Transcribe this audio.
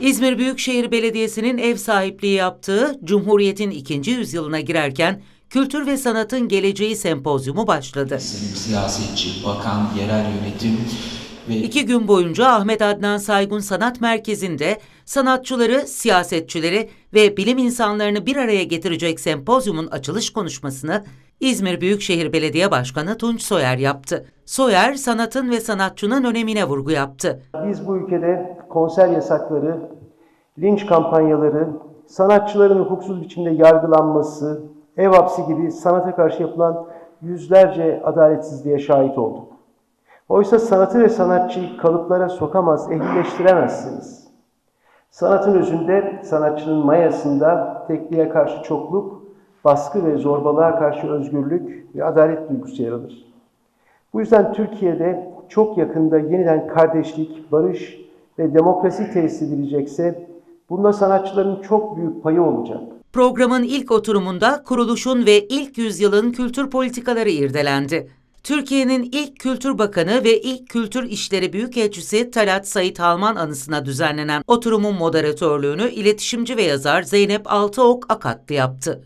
İzmir Büyükşehir Belediyesi'nin ev sahipliği yaptığı Cumhuriyet'in ikinci yüzyılına girerken Kültür ve Sanatın Geleceği Sempozyumu başladı. Siyasetçi, bakan, yerel yönetim ve İki gün boyunca Ahmet Adnan Saygun Sanat Merkezi'nde sanatçıları, siyasetçileri ve bilim insanlarını bir araya getirecek sempozyumun açılış konuşmasını İzmir Büyükşehir Belediye Başkanı Tunç Soyer yaptı. Soyer, sanatın ve sanatçının önemine vurgu yaptı. Biz bu ülkede konser yasakları, linç kampanyaları, sanatçıların hukuksuz biçimde yargılanması, ev hapsi gibi sanata karşı yapılan yüzlerce adaletsizliğe şahit olduk. Oysa sanatı ve sanatçıyı kalıplara sokamaz, ehlileştiremezsiniz. Sanatın özünde, sanatçının mayasında tekliğe karşı çokluk, baskı ve zorbalığa karşı özgürlük ve adalet duygusu yer alır. Bu yüzden Türkiye'de çok yakında yeniden kardeşlik, barış ve demokrasi tesis edilecekse bunda sanatçıların çok büyük payı olacak. Programın ilk oturumunda kuruluşun ve ilk yüzyılın kültür politikaları irdelendi. Türkiye'nin ilk Kültür Bakanı ve ilk Kültür İşleri Büyükelçisi Talat Sait Halman anısına düzenlenen oturumun moderatörlüğünü iletişimci ve yazar Zeynep Altıok Akatlı yaptı.